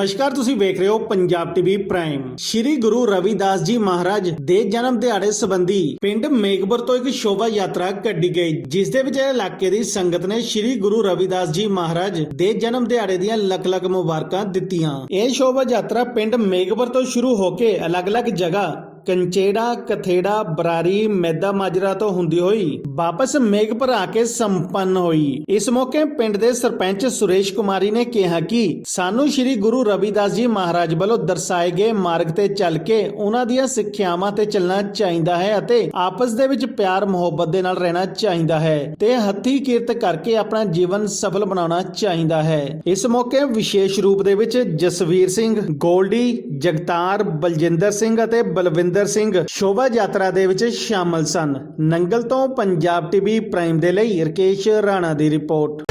ਨਮਸਕਾਰ, ਤੁਸੀਂ ਵੇਖ ਰਹੇ ਹੋ ਪੰਜਾਬ ਟੀਵੀ ਪ੍ਰਾਈਮ। ਸ਼੍ਰੀ ਗੁਰੂ ਰਵਿਦਾਸ ਜੀ ਮਹਾਰਾਜ ਦੇ ਜਨਮ ਦਿਹਾੜੇ ਸੰਬੰਧੀ ਪਿੰਡ ਮੇਘਪੁਰ ਤੋਂ ਇੱਕ ਸ਼ੋਭਾ ਯਾਤਰਾ ਕੱਢੀ ਗਈ, ਜਿਸ ਦੇ ਵਿੱਚ ਇਲਾਕੇ ਦੀ ਸੰਗਤ ਨੇ ਸ਼੍ਰੀ ਗੁਰੂ ਰਵਿਦਾਸ ਜੀ ਮਹਾਰਾਜ ਦੇ ਜਨਮ ਦਿਹਾੜੇ ਦੀਆਂ ਲੱਖ ਲੱਖ ਮੁਬਾਰਕਾਂ ਦਿੱਤੀਆਂ। ਇਹ ਸ਼ੋਭਾ ਯਾਤਰਾ ਪਿੰਡ ਮੇਘਪੁਰ ਤੋਂ ਸ਼ੁਰੂ ਹੋ ਕੇ ਅਲੱਗ-ਅਲੱਗ ਜਗ੍ਹਾ ਕੰਚੇੜਾ, ਕਥੇੜਾ, ਬਰਾਰੀ, ਮੈਦਾ ਮਾਜਰਾ ਤੋਂ ਹੁੰਦੀ ਹੋਈ ਵਾਪਸ ਮੇਘਪੁਰ ਆ ਕੇ ਸੰਪੰਨ ਹੋਈ। ਇਸ ਮੌਕੇ ਪਿੰਡ ਦੇ ਸਰਪੰਚ ਸੁਰੇਸ਼ ਕੁਮਾਰੀ ਨੇ ਕਿਹਾ ਕਿ ਸਾਨੂੰ ਸ੍ਰੀ ਗੁਰੂ ਰਵਿਦਾਸ ਜੀ ਮਹਾਰਾਜ ਵੱਲੋਂ ਦਰਸਾਏ ਗਏ ਮਾਰਗ ਤੇ ਚੱਲ ਕੇ ਉਹਨਾਂ ਦੀਆਂ ਸਿੱਖਿਆਵਾਂ ਤੇ ਚੱਲਣਾ ਚਾਹੀਦਾ ਹੈ ਅਤੇ ਆਪਸ ਦੇ ਵਿੱਚ ਪਿਆਰ, ਮੁਹੱਬਤ ਦੇ ਨਾਲ ਰਹਿਣਾ ਚਾਹੀਦਾ ਹੈ ਤੇ ਹੱਥੀ ਕਿਰਤ ਕਰਕੇ ਆਪਣਾ ਜੀਵਨ ਸਫਲ ਬਣਾਉਣਾ ਚਾਹੀਦਾ ਹੈ। ਇਸ ਮੌਕੇ ਵਿਸ਼ੇਸ਼ ਰੂਪ ਦੇ ਵਿੱਚ ਜਸਵੀਰ ਸਿੰਘ, ਗੋਲਡੀ, ਜਗਤਾਰ, ਬਲਜਿੰਦਰ ਸਿੰਘ ਅਤੇ ਬਲਵਿੰਦਰ ਸਿੰਘ ਸ਼ੋਭਾ ਯਾਤਰਾ ਦੇ ਵਿੱਚ ਸ਼ਾਮਲ ਸਨ। ਨੰਗਲ ਤੋਂ ਪੰਜਾਬ ਟੀਵੀ ਪ੍ਰਾਈਮ ਦੇ ਲਈ ਰਕੇਸ਼ ਰਾਣਾ ਦੀ ਰਿਪੋਰਟ।